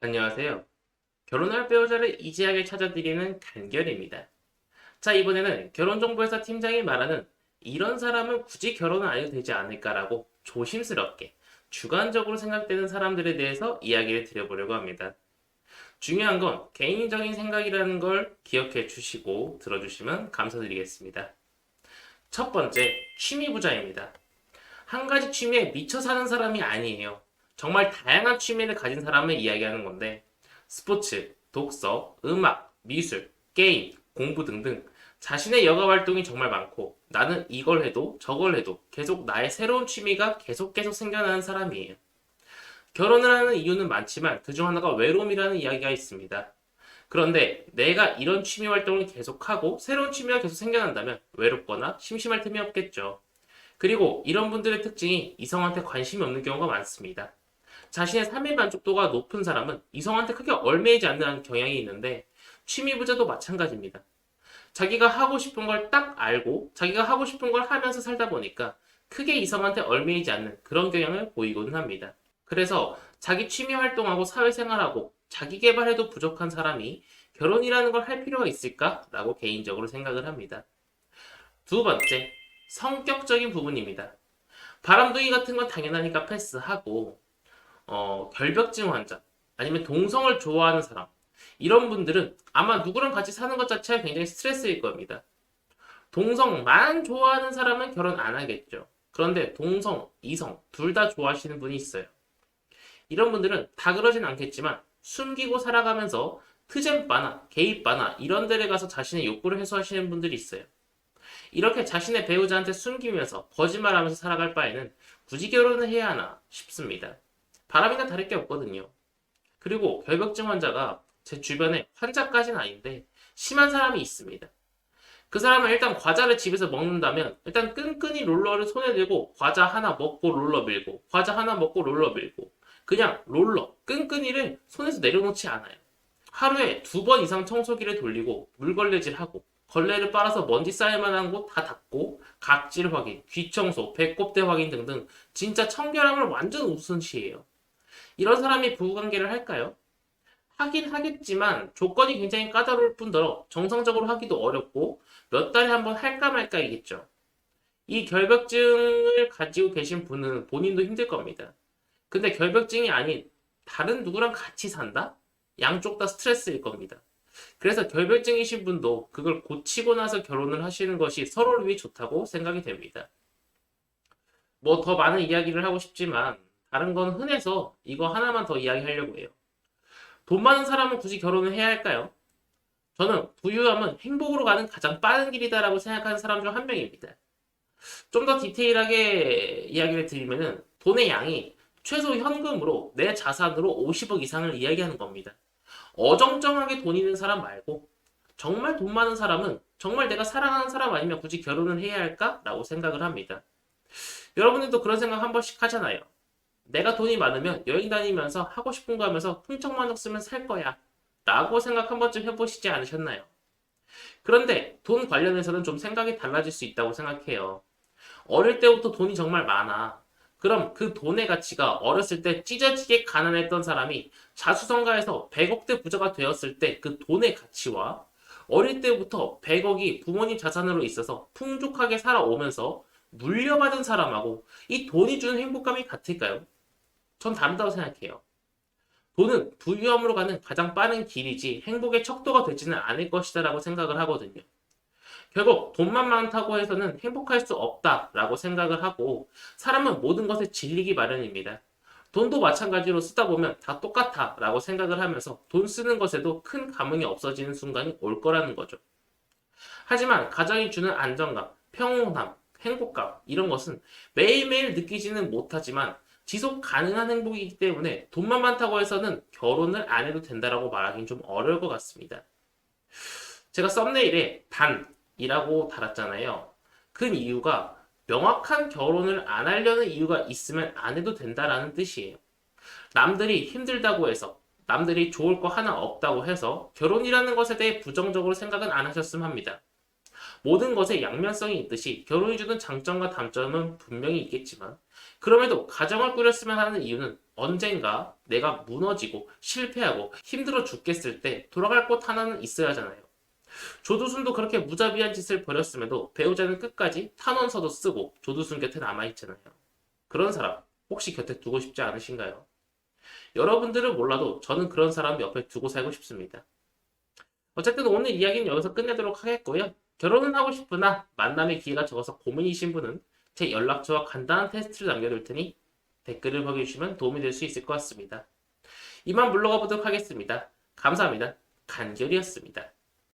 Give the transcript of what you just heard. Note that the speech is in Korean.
안녕하세요. 결혼할 배우자를 이지하게 찾아드리는 간결입니다. 자, 이번에는 결혼정보회사 팀장이 말하는 이런 사람은 굳이 결혼을 안 해도 되지 않을까라고 조심스럽게 주관적으로 생각되는 사람들에 대해서 이야기를 드려보려고 합니다. 중요한 건 개인적인 생각이라는 걸 기억해 주시고 들어주시면 감사드리겠습니다. 첫 번째, 취미 부자입니다. 한 가지 취미에 미쳐 사는 사람이 아니에요. 정말 다양한 취미를 가진 사람을 이야기하는 건데 스포츠, 독서, 음악, 미술, 게임, 공부 등등 자신의 여가 활동이 정말 많고 나는 이걸 해도 저걸 해도 계속 나의 새로운 취미가 계속 계속 생겨나는 사람이에요. 결혼을 하는 이유는 많지만 그중 하나가 외로움이라는 이야기가 있습니다. 그런데 내가 이런 취미 활동을 계속하고 새로운 취미가 계속 생겨난다면 외롭거나 심심할 틈이 없겠죠. 그리고 이런 분들의 특징이 이성한테 관심이 없는 경우가 많습니다. 자신의 삶의 만족도가 높은 사람은 이성한테 크게 얽매이지 않는 경향이 있는데 취미 부자도 마찬가지입니다. 자기가 하고 싶은 걸 딱 알고 자기가 하고 싶은 걸 하면서 살다 보니까 크게 이성한테 얽매이지 않는 그런 경향을 보이곤 합니다. 그래서 자기 취미 활동하고 사회생활하고 자기 개발해도 부족한 사람이 결혼이라는 걸 할 필요가 있을까라고 개인적으로 생각을 합니다. 두 번째, 성격적인 부분입니다. 바람둥이 같은 건 당연하니까 패스하고 어, 결벽증 환자, 아니면 동성을 좋아하는 사람, 이런 분들은 아마 누구랑 같이 사는 것 자체가 굉장히 스트레스일 겁니다. 동성만 좋아하는 사람은 결혼 안 하겠죠. 그런데 동성, 이성, 둘 다 좋아하시는 분이 있어요. 이런 분들은 다 그러진 않겠지만 숨기고 살아가면서 트잼바나 게이바나 이런 데를 가서 자신의 욕구를 해소하시는 분들이 있어요. 이렇게 자신의 배우자한테 숨기면서 거짓말하면서 살아갈 바에는 굳이 결혼을 해야 하나 싶습니다. 바람이나 다를 게 없거든요. 그리고 결벽증 환자가 제 주변에 환자까지는 아닌데 심한 사람이 있습니다. 그 사람은 일단 과자를 집에서 먹는다면 일단 끈끈이 롤러를 손에 들고 과자 하나 먹고 롤러 밀고 과자 하나 먹고 롤러 밀고 그냥 롤러 끈끈이를 손에서 내려놓지 않아요. 하루에 두 번 이상 청소기를 돌리고 물걸레질하고 걸레를 빨아서 먼지 쌓일 만한 곳 다 닦고 각질 확인, 귀 청소, 배꼽대 확인 등등 진짜 청결함을 완전 우선시해요. 이런 사람이 부부관계를 할까요? 하긴 하겠지만 조건이 굉장히 까다로울 뿐더러 정상적으로 하기도 어렵고 몇 달에 한 번 할까 말까이겠죠. 이 결벽증을 가지고 계신 분은 본인도 힘들 겁니다. 근데 결벽증이 아닌 다른 누구랑 같이 산다? 양쪽 다 스트레스일 겁니다. 그래서 결벽증이신 분도 그걸 고치고 나서 결혼을 하시는 것이 서로를 위해 좋다고 생각이 됩니다. 뭐 더 많은 이야기를 하고 싶지만 다른 건 흔해서 이거 하나만 더 이야기하려고 해요. 돈 많은 사람은 굳이 결혼을 해야 할까요? 저는 부유함은 행복으로 가는 가장 빠른 길이다라고 생각하는 사람 중 한 명입니다. 좀 더 디테일하게 이야기를 드리면은 돈의 양이 최소 현금으로 내 자산으로 50억 이상을 이야기하는 겁니다. 어정쩡하게 돈 있는 사람 말고 정말 돈 많은 사람은 정말 내가 사랑하는 사람 아니면 굳이 결혼을 해야 할까라고 생각을 합니다. 여러분들도 그런 생각 한 번씩 하잖아요. 내가 돈이 많으면 여행 다니면서 하고 싶은 거 하면서 흥청만 없으면 살 거야. 라고 생각 한 번쯤 해보시지 않으셨나요? 그런데 돈 관련해서는 좀 생각이 달라질 수 있다고 생각해요. 어릴 때부터 돈이 정말 많아. 그럼 그 돈의 가치가 어렸을 때 찢어지게 가난했던 사람이 자수성가해서 100억대 부자가 되었을 때 그 돈의 가치와 어릴 때부터 100억이 부모님 자산으로 있어서 풍족하게 살아오면서 물려받은 사람하고 이 돈이 주는 행복감이 같을까요? 전 다르다고 생각해요. 돈은 부유함으로 가는 가장 빠른 길이지 행복의 척도가 되지는 않을 것이다 라고 생각을 하거든요. 결국 돈만 많다고 해서는 행복할 수 없다라고 생각을 하고 사람은 모든 것에 질리기 마련입니다. 돈도 마찬가지로 쓰다 보면 다 똑같아라고 생각을 하면서 돈 쓰는 것에도 큰 감흥이 없어지는 순간이 올 거라는 거죠. 하지만 가정이 주는 안정감, 평온함, 행복감 이런 것은 매일매일 느끼지는 못하지만 지속 가능한 행복이기 때문에 돈만 많다고 해서는 결혼을 안 해도 된다라고 말하기는 좀 어려울 것 같습니다. 제가 썸네일에 단이라고 달았잖아요. 그 이유가 명확한 결혼을 안 하려는 이유가 있으면 안 해도 된다라는 뜻이에요. 남들이 힘들다고 해서 남들이 좋을 거 하나 없다고 해서 결혼이라는 것에 대해 부정적으로 생각은 안 하셨으면 합니다. 모든 것에 양면성이 있듯이 결혼이 주는 장점과 단점은 분명히 있겠지만 그럼에도 가정을 꾸렸으면 하는 이유는 언젠가 내가 무너지고 실패하고 힘들어 죽겠을 때 돌아갈 곳 하나는 있어야 하잖아요. 조두순도 그렇게 무자비한 짓을 벌였음에도 배우자는 끝까지 탄원서도 쓰고 조두순 곁에 남아있잖아요. 그런 사람 혹시 곁에 두고 싶지 않으신가요? 여러분들은 몰라도 저는 그런 사람 옆에 두고 살고 싶습니다. 어쨌든 오늘 이야기는 여기서 끝내도록 하겠고요. 결혼은 하고 싶으나 만남의 기회가 적어서 고민이신 분은 제 연락처와 간단한 테스트를 남겨둘 테니 댓글을 확인해주시면 도움이 될 수 있을 것 같습니다. 이만 물러가 보도록 하겠습니다. 감사합니다. 간결이었습니다.